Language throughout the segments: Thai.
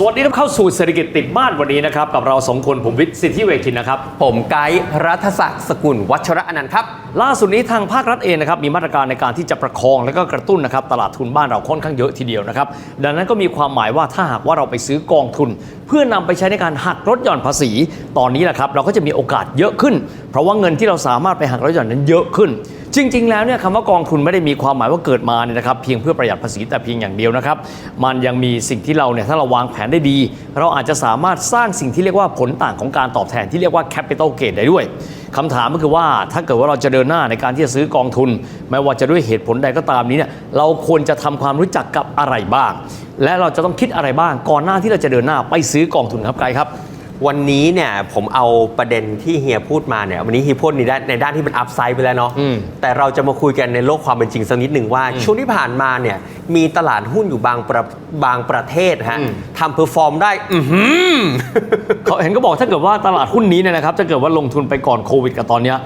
สวัสดีครับเข้าสู่เศรษฐกิจติดบ้านวันนี้นะครับ กับเราสองคนผมวิทย์สิทธิเวคินนะครับ ผมไกด์รัฐศักดิ์สกุลวัชระอนันต์ครับ ล่าสุดนี้ทางภาครัฐเองนะครับมีมาตรการในการที่จะประคองและก็กระตุ้นนะครับตลาดทุนบ้านเราค่อนข้างเยอะทีเดียวนะครับ ดังนั้นก็มีความหมายว่าถ้าหากว่าเราไปซื้อกองทุน เพื่อนำไปใช้ในการหักลดหย่อนภาษี ตอนนี้แหละครับเราก็จะมีโอกาสเยอะขึ้น เพราะว่าเงินที่เราสามารถไปหักลดหย่อนนั้นเยอะขึ้นจริง ๆ แล้วเนี่ยคำว่ากองทุนไม่ได้มีความหมายว่าเกิดมาเนี่ยนะครับเพียงเพื่อประหยัดภาษีแต่เพียงอย่างเดียวนะครับ มันยังมีสิ่งที่เราเนี่ยถ้าเราวางแผนได้ดี เราอาจจะสามารถสร้างสิ่งที่เรียกว่าผลต่างของการตอบแทนที่เรียกว่า capital gain ได้ด้วยคำถามก็คือว่าถ้าเกิดว่าเราจะเดินหน้าในการที่จะซื้อกองทุน ไม่ว่าจะด้วยเหตุผลใดก็ตามนี้เนี่ยเราควรจะทำความรู้จักกับอะไรบ้าง และเราจะต้องคิดอะไรบ้างก่อนหน้าที่เราจะเดินหน้าไปซื้อกองทุนครับไกครับ วันนี้เนี่ยผมเอาประเด็นที่เฮียพูดมาเนี่ยวันนี้เฮียพูดในด้านในด้านที่เป็นอัพไซด์ไปแล้วเนาะอืมแต่เราจะมาคุยกันในโลกความเป็นจริงสักนิดหนึ่งว่า ช่วงที่ผ่านมาเนี่ยมีตลาดหุ้นอยู่บางประบางประเทศฮะอืมทำเพอร์ฟอร์มได้อือหือเขาเห็นก็บอกถ้าเกิดว่าตลาดหุ้นนี้เนี่ยนะครับถ้าเกิดว่าลงทุนไปก่อนโควิดกับตอนเนี้ย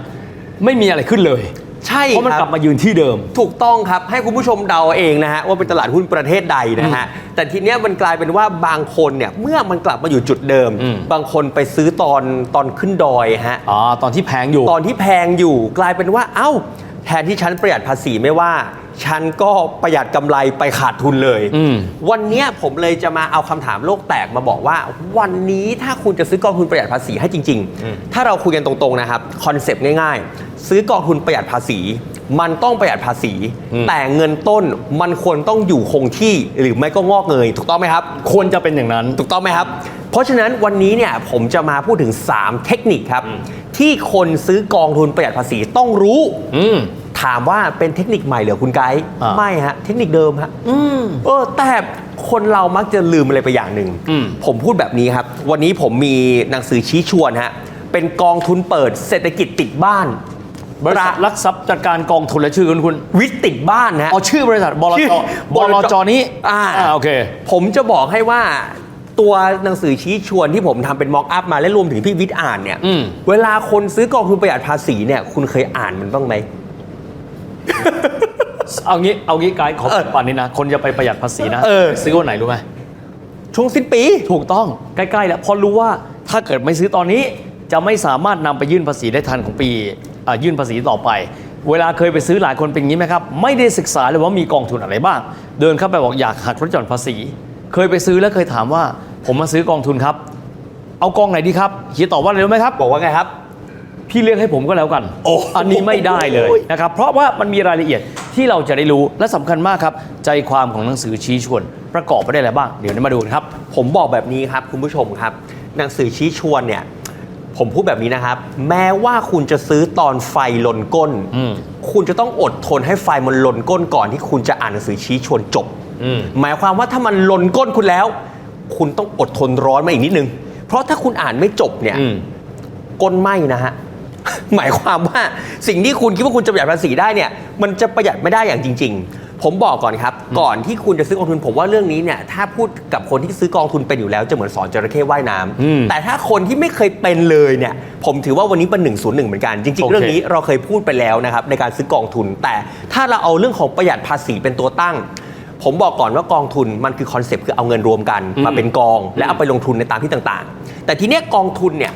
ไม่มีอะไรขึ้นเลย ใช่เพราะมันคกรัลับบมายืนที่เดิม ถูกต้องครับ ให้คุณผู้ชมเดาเองนะฮะว่าเป็นตลาดหุ้นประเทศใดนะฮะ แต่ทีเนี้ยมันกลายเป็นว่าบางคนเนี่ยเมื่อมันกลับมาอยู่จุดเดิมอืมบางคนไปซื้อตอนตอนขึ้นดอยฮะ อ๋อ ตอนที่แพงอยู่ ตอนที่แพงอยู่กลายเป็นว่าเอ้า แทนที่ฉันประหยัดภาษีไม่ว่า ฉันก็ประหยัดกำไรไปขาดทุนเลย อืม วันเนี้ยผมเลยจะมาเอาคำถามโลกแตกมาบอกว่า วันนี้ถ้าคุณจะซื้อกองทุนประหยัดภาษีให้จริง ๆ ถ้าเราคุยกันตรงๆนะครับคอนเซปต์ง่าย ๆ ซื้อกองทุนประหยัดภาษี มันต้องประหยัดภาษี แต่เงินต้นมันควรต้องอยู่คงที่หรือไม่ก็งอกเงยถูกต้องไหมครับ ควรจะเป็นอย่างนั้น ถูกต้องไหมครับ เพราะฉะนั้นวันนี้เนี่ยผมจะมาพูดถึง 3 เทคนิคครับ ที่คนซื้อกองทุนประหยัดภาษีต้องรู้ อืม ถามว่าเป็นเทคนิคใหม่เหรือคุณไกด์อ่า ไม่ฮะ เทคนิคเดิมฮะเออแต่คนเรามักจะลืมอะไรไปอย่างหนึ่ง อืม ผมพูดแบบนี้ครับ วันนี้ผมมีหนังสือชี้ชวนฮะ เป็นกองทุนเปิดเศรษฐกิจติดบ้านบริษัทรักทรัพย์จัดการกองทุนและชื่อคุณคุณวิทย์ติดบ้านฮะอ๋อชื่อบริษัทบลชื่จอบลจนี้อ่า โอเค ผมจะบอกให้ว่าตัวหนังสือชี้ชวนที่ผมทำเป็นม็อกอัพมาและรวมถึงพี่วิทย์อ่านเนี่ย อืม เวลาคนซื้อกองทุนประหยัดภาษีเนี่ย คุณเคยอ่านมันบ้างไหม เอางี้เอางี้ไกด์ขอเออปันนี้นะ คนจะไปประหยัดภาษีนะเออ ซื้อวันไหนรู้ไหมช่วงสิ้นปี ถูกต้องใกล้ๆแล้วเพอรู้ว่าถ้าเกิดไม่ซื้อตอนนี้ จะไม่สามารถนำไปยื่นภาษีได้ทันของปีอะยื่นภาษีต่อไป เวลาเคยไปซื้อหลายคนเป็นอย่างนี้ไหมครับ ไม่ได้ศึกษาเลยว่ามีกองทุนอะไรบ้าง เดินเข้าไปบอกอยากหักลดหย่อนภาษี เคยไปซื้อแล้วเคยถามว่า ผมมาซื้อ กองทุนครับ เอากองไหนดีครับเฮียตอบว่าอะไรรู้ไหมครับ บอกว่าไงครับ พี่เลือกให้ผมก็แล้วกันโอ้อันนี้ไม่ได้เลยนะครับ เพราะว่ามันมีรายละเอียดที่เราจะได้รู้และสำคัญมากครับ ใจความของหนังสือชี้ชวน ประกอบไปได้วยอะไรบ้าง เดี๋ยวนี้มาดูกันครับ ผมบอกแบบนี้ครับคุณผู้ชมครับ หนังสือชี้ชวนเนี่ยผมพูดแบบนี้นะครับ แม้ว่าคุณจะซื้อตอนไฟลนก้นอืมคุณจะต้องอดทนให้ไฟมันลนก้นก่อนที่คุณจะอ่านหนังสือชี้ชวนจบอืมหมายความว่าถ้ามันลนก้นคุณแล้ว คุณต้องอดทนร้อนมาอีกนิดนึง เพราะถ้าคุณอ่านไม่จบเนี่ยอืมก้นไหมนะฮะ หมายความว่าสิ่งที่คุณคิดว่าคุณจะประหยัดภาษีได้เนี่ยมันจะประหยัดไม่ได้อย่างจริง ๆ ผมบอกก่อนครับก่อนที่คุณจะซื้อกองทุน ผมว่าเรื่องนี้เนี่ยถ้าพูดกับคนที่ซื้อกองทุนเป็นอยู่แล้วจะเหมือนสอนจระเข้ว่ายน้ำอืมแต่ถ้าคนที่ไม่เคยเป็นเลยเนี่ยผมถือว่าวันนี้เป็นหนึ่งศูนย์หนึ่งเหมือนกันจริง โอๆ เค เรื่องนี้เราเคยพูดไปแล้วนะครับในการซื้อกองทุน แต่ถ้าเราเอาเรื่องของประหยัดภาษีเป็นตัวตั้ง ผมบอกก่อนว่ากองทุนมันคือคอนเซปต์คือเอาเงินรวมกันมาเป็นกอง และเอาไปลงทุนในตามที่ต่างๆ แต่ทีเนี้ยกองทุนเนี่ย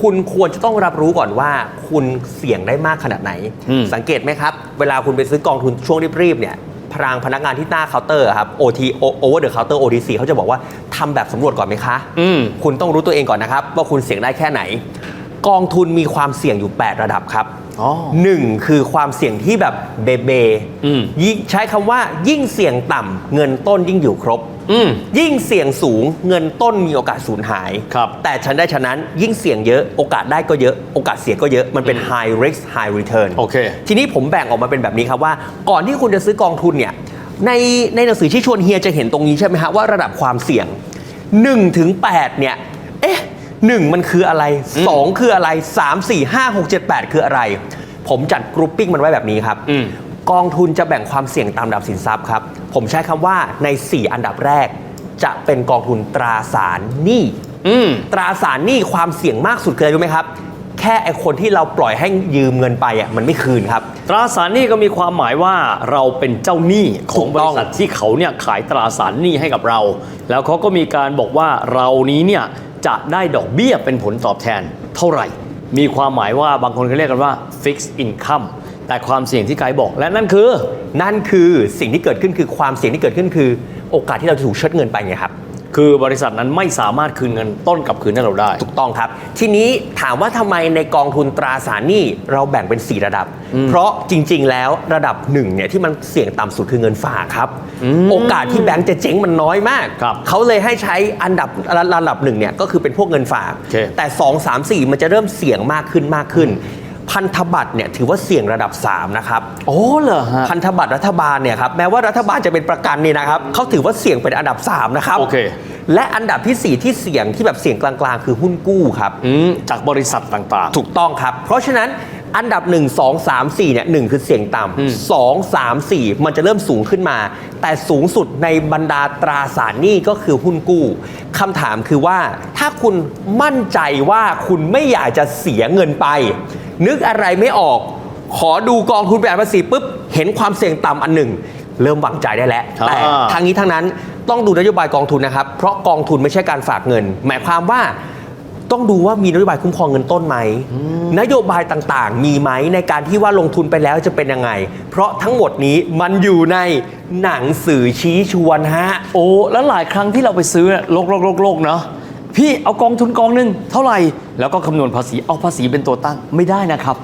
คุณควรจะต้องรับรู้ก่อนว่าคุณเสี่ยงได้มากขนาดไหนอืมสังเกตไหมครับ เวลาคุณไปซื้อกองทุนช่วงรีบๆเนี่ยพรางพนักงานที่หน้าเคาน์เตอร์อะครับ OT over the counter OTC เขาจะบอกว่าทำแบบสำรวจก่อนไหมคะอืมคุณต้องรู้ตัวเองก่อนนะครับ ว่าคุณเสี่ยงได้แค่ไหน กองทุนมีความเสี่ยงอยู่ 8 ระดับครับอ๋อ หนึ่งคือความเสี่ยงที่แบบเบเบอืมยิ่งใช้คำว่ายิ่งเสี่ยงต่ำเงินต้นยิ่งอยู่ครบอืมยิ่งเสี่ยงสูงเงินต้นมีโอกาสสูญหายครับแต่ฉันได้ฉะนั้นยิ่งเสี่ยงเยอะโอกาสได้ก็เยอะโอกาสเสียก็เยอะมันเป็น high risk high return โอเคทีนี้ผมแบ่งออกมาเป็นแบบนี้ครับว่า ก่อนที่คุณจะซื้อกองทุนเนี่ยในในหนังสือที่ชวนเฮียจะเห็นตรงนี้ใช่ไหมฮะว่าระดับความเสี่ยง1ถึง8เนี่ยเอ๊ะ หนึ่งมันคืออะไร 2 คืออะไร 3 4 5 6 7 8 คืออะไร ผมจัดกรุ๊ปปิ้งมันไว้แบบนี้ครับ อืม กองทุนจะแบ่งความเสี่ยงตามระดับสินทรัพย์ครับ ผมใช้คำว่าใน 4 อันดับแรก จะเป็นกองทุนตราสารหนี้ อืม ตราสารหนี้ความเสี่ยงมากสุดคืออะไรรู้ไหมครับ แค่ไอคนที่เราปล่อยให้ยืมเงินไปอะมันไม่คืนครับ ตราสารหนี้ก็มีความหมายว่าเราเป็นเจ้าหนี้ขถูองกบต้ริองษัทที่เขาเนี่ยขายตราสารหนี้ให้กับเรา แล้วเขาก็มีการบอกว่าเรานี้เนี่ย จะได้ดอกเบี้ยเป็นผลตอบแทนเท่าไหร่ มีความหมายว่าบางคนเขาเรียกกันว่า fixed income แต่ความเสี่ยงที่ไกด์บอกและนั่นคือ นั่นคือสิ่งที่เกิดขึ้นคือความเสี่ยงที่เกิดขึ้นคือ โอกาสที่เราจะถูกเชิดเงินไปไงครับ คือบริษัทนั้นไม่สามารถคืนเงินต้นกลับคืนให้เราได้ ถูกต้องครับ ทีนี้ถามว่าทำไมในกองทุนตราสารหนี้เราแบ่งเป็น 4 ระดับ เพราะจริง ๆ แล้วระดับหนึ่งเนี่ยที่มันเสี่ยงต่ำสุดคือเงินฝากครับ โอกาสที่แบงก์จะเจ๊งมันน้อยมาก ครับเขาเลยให้ใช้อันดับระดับหนึ่งเนี่ยก็คือเป็นพวกเงินฝาก โอเค แต่ 2 3 4 มันจะเริ่มเสี่ยงมากขึ้นมากขึ้น พันธบัตรเนี่ยถือว่าเสี่ยงระดับ 3 นะครับ โอ้เหรอฮะ พันธบัตรรัฐบาลเนี่ยครับแม้ว่ารัฐบาลจะเป็นประกันนี่นะครับเขาถือว่าเสี่ยงเป็นอันดับ 3 นะครับโอเค และอันดับทีสี่ 4 ที่เสี่ยงที่แบบเสี่ยงกลางๆ คือหุ้นกู้ครับ อืมจากบริษัทต่าง ถูกต้องครับ เพราะฉะนั้นอันดับ 1 2 3 4เนี่ยหนึ่งคือเสี่ยงอืมต่ำสองสามสี่มันจะเริ่มสูงขึ้นมา แต่สูงสุดในบรรดาตราสารหนี้ก็คือหุ้นกู้คำถามคือว่าถ้าคุณมั่นใจว่าคุณไม่อยากจะเสียเงินไป นึกอะไรไม่ออก ขอดูกองทุนประหยัดภาษีปุ๊บ เห็นความเสี่ยงต่ำอันหนึ่ง เริ่มวางใจได้แล้วอ่าแต่ทางนี้ทั้งนั้นต้องดูนโยบายกองทุนนะครับ เพราะกองทุนไม่ใช่การฝากเงิน หมายความว่าต้องดูว่ามีนโยบายคุ้มครองเงินต้นไหม นโยบายต่างๆ มีไหมในการที่ว่าลงทุนไปแล้วจะเป็นยังไง เพราะทั้งหมดนี้มันอยู่ในหนังสือชี้ชวนฮะๆโอ้แล้วหลายครั้งที่เราไปซื้อเนี่ยโลกโลกโลกโลกเนาะ พี่เอากองทุนกองหนึ่งเท่าไหร่ แล้วก็คำนวณภาษีเอาภาษีเป็นตัวตั้งไม่ได้นะครับ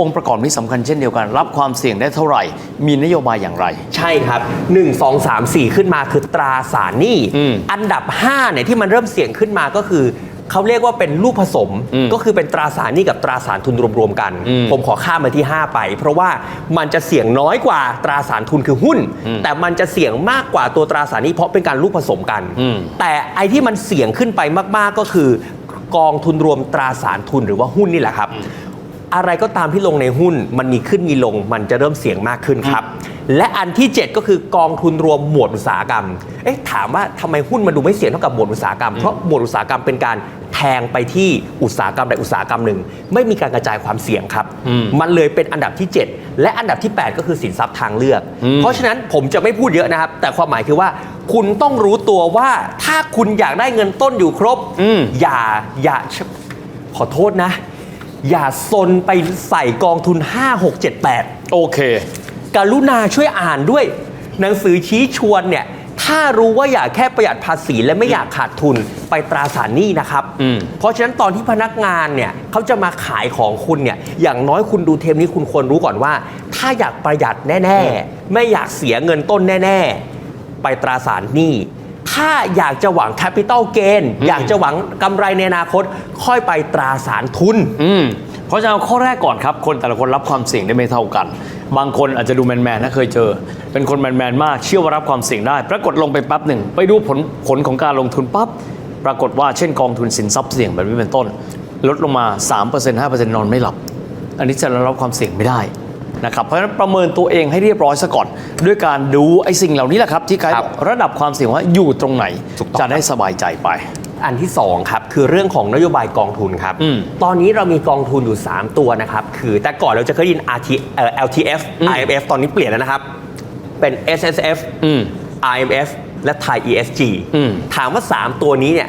องค์ประกอบนี้สำคัญเช่นเดียวกัน รับความเสี่ยงได้เท่าไหร่ มีนโยบายอย่างไร ใช่ครับ 1 2 3 4 ขึ้นมาคือตราสารหนี้ อืม อันดับ5เนี่ยที่มันเริ่มเสี่ยงขึ้นมาก็คือ เขาเรียกว่าเป็นลูกผสมอืมก็คือเป็นตราสารหนี้กับตราสารทุนรวมๆกัน อืมผมขอข้ามมาที่ 5 ไป เพราะว่ามันจะเสี่ยงน้อยกว่าตราสารทุนคือหุ้น อืมแต่มันจะเสี่ยงมากกว่าตัวตราสารหนี้เพราะเป็นการลูกผสมกัน อืม แต่ไอ้ที่มันเสี่ยงขึ้นไปมาก ๆ ก็คือกองทุนรวมตราสารทุนหรือว่าหุ้นนี่แหละครับ อะไรก็ตามที่ลงในหุ้นมันมีขึ้นมีลงมันจะเริ่มเสี่ยงมากขึ้นครับ และอันที่ 7 ก็คือกองทุนรวมหมวดอุตสาหกรรม เอ๊ะถามว่าทำไมหุ้นมันดูไม่เสี่ยงเท่ากับหมวดอุตสาหกรรม เพราะหมวดอุตสาหกรรมเป็นการแทงไปที่อุตสาหกรรมใดอุตสาหกรรมหนึ่ง ไม่มีการกระจายความเสี่ยงครับอืมมันเลยเป็นอันดับที่ 7 และอันดับที่ 8 ก็คือสินทรัพย์ทางเลือกอืมเพราะฉะนั้นผมจะไม่พูดเยอะนะครับ แต่ความหมายคือว่าคุณต้องรู้ตัวว่าถ้าคุณอยากได้เงินต้นอยู่ครบอืมอย่าอย่าขอโทษนะ อย่าซนไปใส่กองทุน 5 6 7 8 โอเค กรุณาช่วยอ่านด้วย หนังสือชี้ชวนเนี่ยถ้ารู้ว่าอยากแค่ประหยัดภาษีและไม่อยากขาดทุนไปตราสารหนี้นะครับ อืม เพราะฉะนั้นตอนที่พนักงานเนี่ยเขาจะมาขายของคุณเนี่ยอย่างน้อยคุณดูเทปนี้คุณควรรู้ก่อนว่า ถ้าอยากประหยัดแน่ ๆ ไม่อยากเสียเงินต้นแน่ ๆ ไปตราสารหนี้ ถ้าอยากจะหวังแคปิตอลเกนอยากจะหวังกำไรในอนาคต ค่อยไปตราสารทุน อืมเพราะฉะนั้นเอาข้อแรกก่อนครับ คนแต่ละคนรับความเสี่ยงได้ไม่เท่ากันบางคนอาจจะดูแมนๆนะเคยเจอ เป็นคนแมนๆมากเชื่อว่ารับความเสี่ยงได้ ปรากฏลงไปแป๊บหนึ่งไปดูผลผลของการลงทุนปั๊บปรากฏว่าเช่นกองทุนสินทรัพย์เสี่ยงแบบนี้เป็นต้น ลดลงมา 3% 5%นอนไม่หลับ อันนี้จะรับความเสี่ยงไม่ได้นะครับเพราะฉะนั้นประเมินตัวเองให้เรียบร้อยซะก่อน ด้วยการดูไอ้สิ่งเหล่านี้แหละครับที่ไกด์ครับบอกระดับความเสี่ยงว่าอยู่ตรงไหนถูกต้องจะได้สบายใจไป อันที่2ครับคือเรื่องของนโยบายกองทุนครับ อืมตอนนี้เรามีกองทุนอยู่ 3 ตัวนะครับ คือแต่ก่อนเราจะเคยได้ยิน RT เอ่อ LTF อืม IMF ตอนนี้เปลี่ยนแล้วนะครับ เป็น SSF อืม IMF และ Thai ESG อืมถามว่า 3 ตัวนี้เนี่ย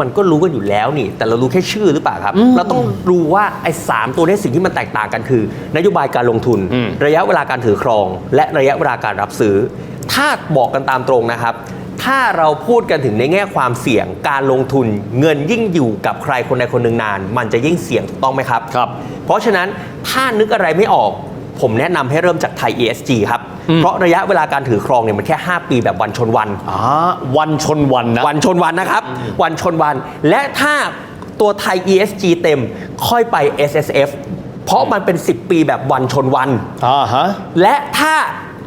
มันก็รู้กันอยู่แล้วนี่ แต่เรารู้แค่ชื่อหรือเปล่าครับอืมเราต้องรู้ว่าไอ้สามตัวนี้สิ่งที่มันแตกต่างกันคือ นโยบายการลงทุนอืมระยะเวลาการถือครอง และระยะเวลาการรับซื้อ ถ้าบอกกันตามตรงนะครับถ้าเราพูดกันถึงในแง่ความเสี่ยงการลงทุนเงินยิ่งอยู่กับใครคนใดคนหนึ่งนาน มันจะยิ่งเสี่ยงถูกต้องไหมครับครับ เพราะฉะนั้นถ้านึกอะไรไม่ออก ผมแนะนำให้เริ่มจากไทย ESG ครับอืม เพราะระยะเวลาการถือครองเนี่ยมันแค่ 5 ปีแบบวันชนวันอ่าวันชนวันนะ วันชนวันนะครับ วันชนวัน และถ้าตัวไทย ESG เต็มค่อยไป SSF เพราะมันเป็น 10 ปีแบบวันชนวันอ่าฮะ และถ้า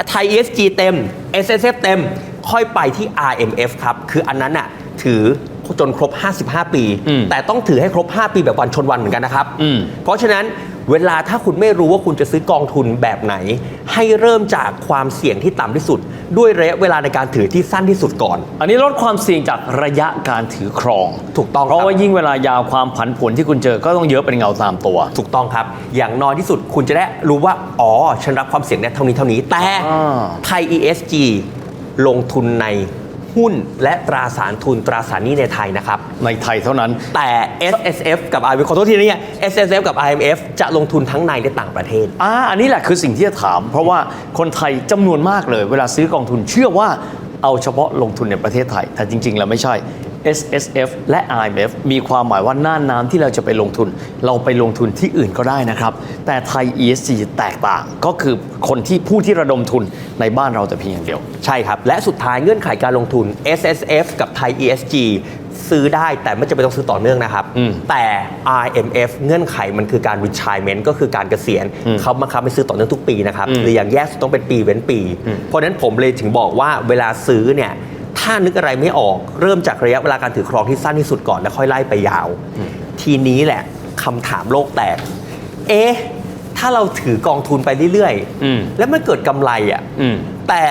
ไทย ESG เต็ม SSF เต็มค่อยไปที่ RMF ครับ คืออันนั้นน่ะถือจนครบ 55 ปีอืมแต่ต้องถือให้ครบ 5 ปีแบบวันชนวันเหมือนกันนะครับอืมเพราะฉะนั้น เวลาถ้าคุณไม่รู้ว่าคุณจะซื้อกองทุนแบบไหน ให้เริ่มจากความเสี่ยงที่ต่ำที่สุด ด้วยระยะเวลาในการถือที่สั้นที่สุดก่อน อันนี้ลดความเสี่ยงจากระยะการถือครอง ถูกต้องเพราะครับว่ายิ่งเวลายาวความผันผวนที่คุณเจอก็ต้องเยอะเป็นเงาตามตัว ถูกต้องครับ อย่างน้อยที่สุดคุณจะได้รู้ว่าอ๋อฉันรับความเสี่ยงได้เท่านี้เท่านี้แต่อ่าไทย ESG ลงทุนใน หุ้นและตราสารทุนตราสารหนี้ในไทยนะครับ ในไทยเท่านั้น แต่ S S F กับ I M F ขอโทษทีนะเนี่ย S S F กับ I M F จะลงทุนทั้งในและต่างประเทศ อ่าอันนี้แหละคือสิ่งที่จะถาม เพราะว่าคนไทยจำนวนมากเลย เวลาซื้อกองทุนเชื่อว่าเอาเฉพาะลงทุนในประเทศไทย แต่จริง ๆ แล้วไม่ใช่ S S F และ I M F มีความหมายว่าหน้าน้ำที่เราจะไปลงทุน เราไปลงทุนที่อื่นก็ได้นะครับ แต่ไทย E S G แตกต่างก็คือคนที่ผู้ที่ระดมทุนในบ้านเราแต่เพียงอย่างเดียว ใช่ครับ และสุดท้ายเงื่อนไขการลงทุน S S F กับไทย E S G ซื้อได้แต่ไม่จำเป็นต้องซื้อต่อเนื่องนะครับอืมแต่ I M F เงื่อนไขมันคือการ retirement ก็คือการเกษียณเขาบังคับให้ซื้อต่อเนื่องทุกปีนะครับอืมหรืออย่างแย่สุดต้องเป็นปีเว้นปี เพราะฉะนั้นผมเลยถึงบอกว่าเวลาซื้อเนี่ย ถ้านึกอะไรไม่ออกเริ่มจากระยะเวลาการถือครองที่สั้นที่สุดก่อนแล้วค่อยไล่ไปยาว ทีนี้แหละคำถามโลกแตก เอ๊ะ ถ้าเราถือกองทุนไปเรื่อยอืมแล้วมันเกิดกำไรอะ อืม แต่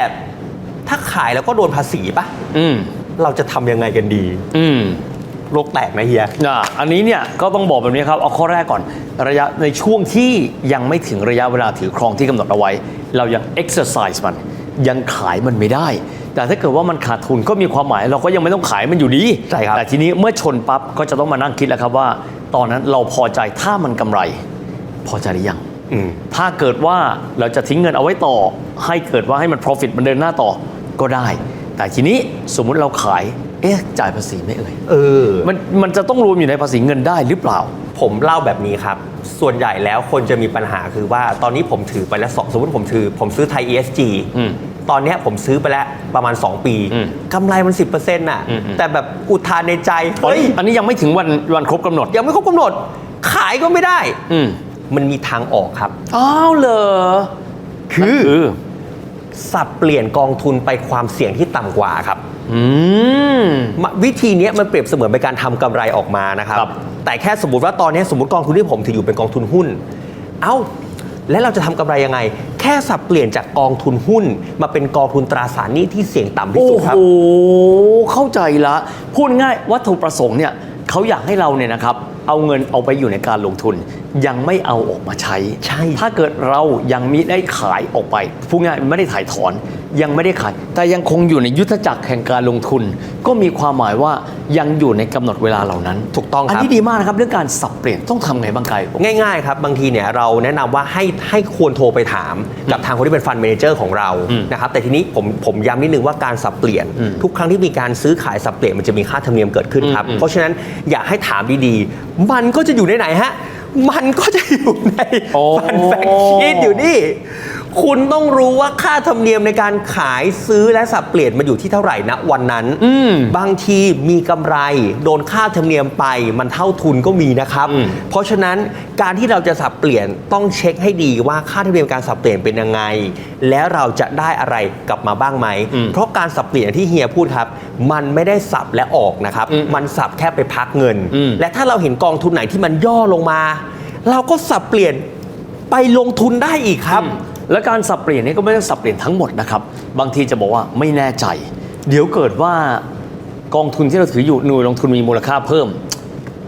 ถ้าขายแล้วก็โดนภาษีปะอืม เราจะทำยังไงกันดี อืม โลกแตกนะเฮีย อะอันนี้เนี่ยก็ต้องบอกแบบนี้ครับ เอาข้อแรกก่อนระยะในช่วงที่ยังไม่ถึงระยะเวลาถือครองที่กำหนดเอาไว้ เรายัง exercise มันยังขายมันไม่ได้ แต่ถ้าเกิดว่ามันขาดทุนก็มีความหมาย เราก็ยังไม่ต้องขายมันอยู่ดีใช่ครับแต่ทีนี้เมื่อชนปั๊บก็จะต้องมานั่งคิดแล้วครับว่า ตอนนั้นเราพอใจถ้ามันกำไร พอใจหรือยังอืมถ้าเกิดว่าเราจะทิ้งเงินเอาไว้ต่อ ให้เกิดว่าให้มัน profit มันเดินหน้าต่อก็ได้ แต่ทีนี้สมมุติเราขายเอ๊ะจ่ายภาษีไหม่เอ่ยเออมันมันจะต้องรวมอยู่ในภาษีเงินได้หรือเปล่า ผมเล่าแบบนี้ครับ ส่วนใหญ่แล้วคนจะมีปัญหาคือว่าตอนนี้ผมถือไปแล้วสองสมมติผมถือ ผมซื้อไทย ESG อืม ตอนเนี้ยผมซื้อไปแล้วประมาณ 2 ปีอืมกำไรมัน 10%น่ะอืมอืมแต่แบบอุทานในใจตอนเฮ้ยนี้อันนี้ยังไม่ถึงวันวันครบกำหนด ยังไม่ครบกำหนด ขายก็ไม่ได้อืมมันมีทางออกครับอ้าวเหรอคือคือสับเปลี่ยนกองทุนไปความเสี่ยงที่ต่ำกว่าครับอืมมะวิธีเนี้ยมันเปรียบเสมือนเป็นการทำกำไรออกมานะครับครับแต่แค่สมมติว่าตอนเนี้ยสมมติกองทุนที่ผมถืออยู่เป็นกองทุนหุ้น เอ้า แล้วเราจะทำกำไรยังไง แค่สับเปลี่ยนจากกองทุนหุ้น มาเป็นกองทุนตราสารหนี้ที่เสี่ยงต่ำที่โอ้สุดโห ครับ เข้าใจละ พูดง่ายวัตถุประสงค์เนี่ยเขาอยากให้เราเนี่ยนะครับ เอาเงินเอาไปอยู่ในการลงทุน ยังไม่เอาออกมาใช้ ใช่ ถ้าเกิดเรายังมิได้ขายออกไป พูดง่ายไม่ได้ถ่ายถอน ยังไม่ได้ขายแต่ยังคงอยู่ในยุทธจักรแห่งการลงทุน ก็มีความหมายว่ายังอยู่ในกำหนดเวลาเหล่านั้น ถูกต้องครับ อันนี้ดีมากนะครับ เรื่องการสับเปลี่ยนต้องทำไงบ้างไกลง่ายๆครับ บางทีเนี่ยเราแนะนำว่าให้ให้ควรโทรไปถามกับทางคนที่เป็นฟันเมนเจอร์ของเราอืมนะครับแต่ทีนี้ผมผมย้ำนิดนึงว่าการสับเปลี่ยนอืมทุกครั้งที่มีการซื้อขายสับเปลี่ยนมันจะมีค่าธรรมเนียมเกิดขึ้นครับอืมเพราะฉะนั้นอยากให้ถามดีๆ มันก็จะอยู่ในไหนฮะมันก็จะอยู่ในโอ้ฟันแฟกชีตอยู่นี่ คุณต้องรู้ว่าค่าธรรมเนียมในการขายซื้อและสับเปลี่ยนมันอยู่ที่เท่าไหร่นะวันนั้นอืมบางทีมีกำไร โดนค่าธรรมเนียมไป มันเท่าทุนก็มีนะครับอืมเพราะฉะนั้นการที่เราจะสับเปลี่ยนต้องเช็คให้ดีว่าค่าธรรมเนียมการสับเปลี่ยนเป็นยังไง แล้วเราจะได้อะไรกลับมาบ้างไหมอืมเพราะการสับเปลี่ยนอย่างที่เฮียพูดครับ มันไม่ได้สับและออกนะครับอืมมันสับแค่ไปพักเงินอืมและถ้าเราเห็นกองทุนไหนที่มันย่อลงมา เราก็สับเปลี่ยนไปลงทุนได้อีกครับ และการสับเปลี่ยนนี่ก็ไม่ได้สับเปลี่ยนทั้งหมดนะครับ บางทีจะบอกว่าไม่แน่ใจ เดี๋ยวเกิดว่ากองทุนที่เราถืออยู่หน่วยลงทุนมีมูลค่าเพิ่ม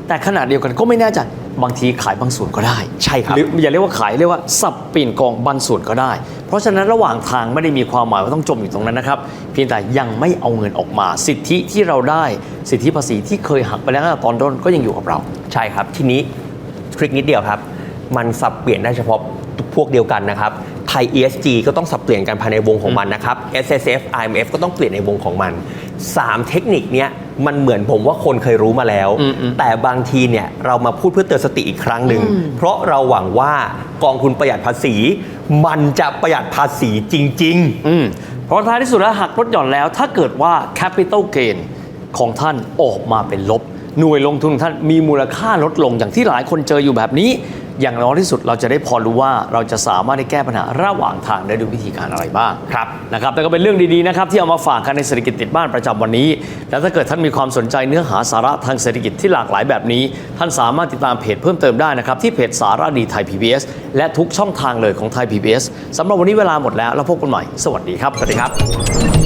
แต่ขนาดเดียวกันก็ไม่แน่ใจบางทีขายบางส่วนก็ได้ ใช่ครับหรืออย่าเรียกว่าขายเรียกว่าสับเปลี่ยนกองบางส่วนก็ได้ เพราะฉะนั้นระหว่างทางไม่ได้มีความหมายว่าต้องจมอยู่ตรงนั้นนะครับ เพียงแต่ยังไม่เอาเงินออกมา สิทธิที่เราได้สิทธิภาษีที่เคยหักไปแล้วตั้งแต่ตอนต้นก็ยังอยู่กับเรา ใช่ครับ ทีนี้ทริคนิดเดียวครับ มันสับเปลี่ยนได้เฉพาะพวกเดียวกันนะครับไท ย ESG ก็ต้องสับเปลี่ยนกันภายในวงของมันนะครับ S S F I M F ก็ต้องเปลี่ยนในวงของมัน 3 เทคนิคเนี้ยมันเหมือนผมว่าคนเคยรู้มาแล้วอืมอืมแต่บางทีเนี่ยเรามาพูดเพื่อเตือนสติอีกครั้งหนึ่ง เพราะเราหวังว่ากองทุนประหยัดภาษี มันจะประหยัดภาษีจริงๆอืมเพราะท้ายที่สุดแล้วหักลดหย่อนแล้วถ้าเกิดว่า capital gain ของท่านออกมาเป็นลบ หน่วยลงทุนของท่านมีมูลค่าลดลงอย่างที่หลายคนเจออยู่แบบนี้ อย่างน้อยที่สุดเราจะได้พอรู้ว่าเราจะสามารถได้แก้ปัญหาระหว่างทางได้ด้วยวิธีการอะไรบ้างครับนะครับแต่ก็เป็นเรื่องดีๆนะครับที่เอามาฝากกันในเศรษฐกิจติดบ้านประจำวันนี้ และถ้าเกิดท่านมีความสนใจเนื้อหาสาระทางเศรษฐกิจที่หลากหลายแบบนี้ ท่านสามารถติดตามเพจเพิ่มเติมได้นะครับที่เพจสาระดีไทย PBS และทุกช่องทางเลยของไทย PBS สำหรับวันนี้เวลาหมดแล้วแล้วพบกันใหม่สวัสดีครับสวัสดีครับ